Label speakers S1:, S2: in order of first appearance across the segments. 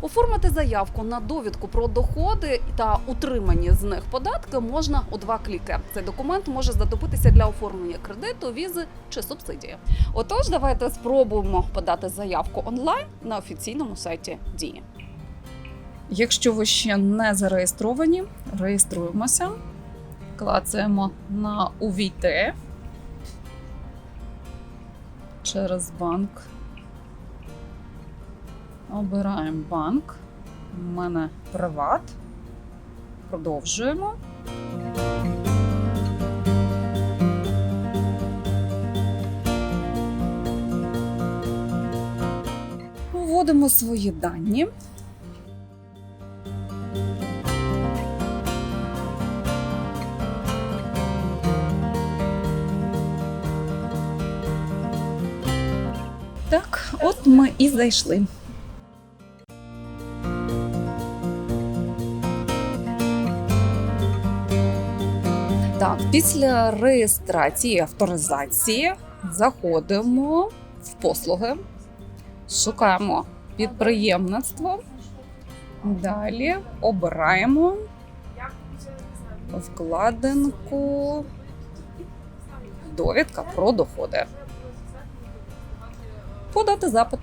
S1: Оформити заявку на довідку про доходи та утримані з них податки можна у два кліки. Цей документ може знадобитися для оформлення кредиту, візи чи субсидії. Отож, давайте спробуємо подати заявку онлайн на офіційному сайті Дії. Якщо ви ще не зареєстровані, реєструємося, клацаємо на увійти через банк. Обираємо банк. У мене приват. Продовжуємо. Вводимо свої дані. Так, от ми і зайшли. Так, після реєстрації авторизації заходимо в послуги, шукаємо підприємництво. Далі обираємо вкладинку довідка про доходи. Подати запит.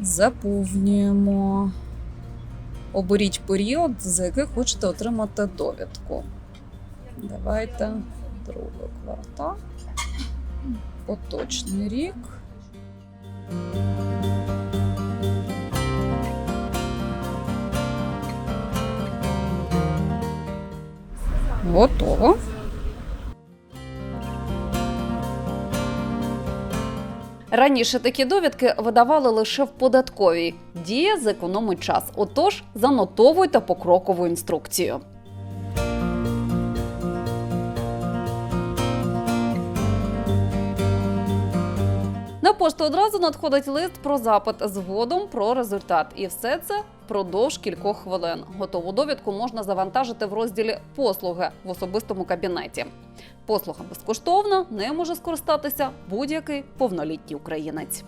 S1: Заповнюємо. Оберіть період, за який хочете отримати довідку. Давайте другий квартал. Поточний рік. Готово. Раніше такі довідки видавали лише в податковій. Дія зекономить час. Отож, занотовуйте покрокову інструкцію. На пошту одразу надходить лист про запит згодом про результат. І все це впродовж кількох хвилин. Готову довідку можна завантажити в розділі Послуги в особистому кабінеті. Послуга безкоштовна, нею може скористатися будь-який повнолітній українець.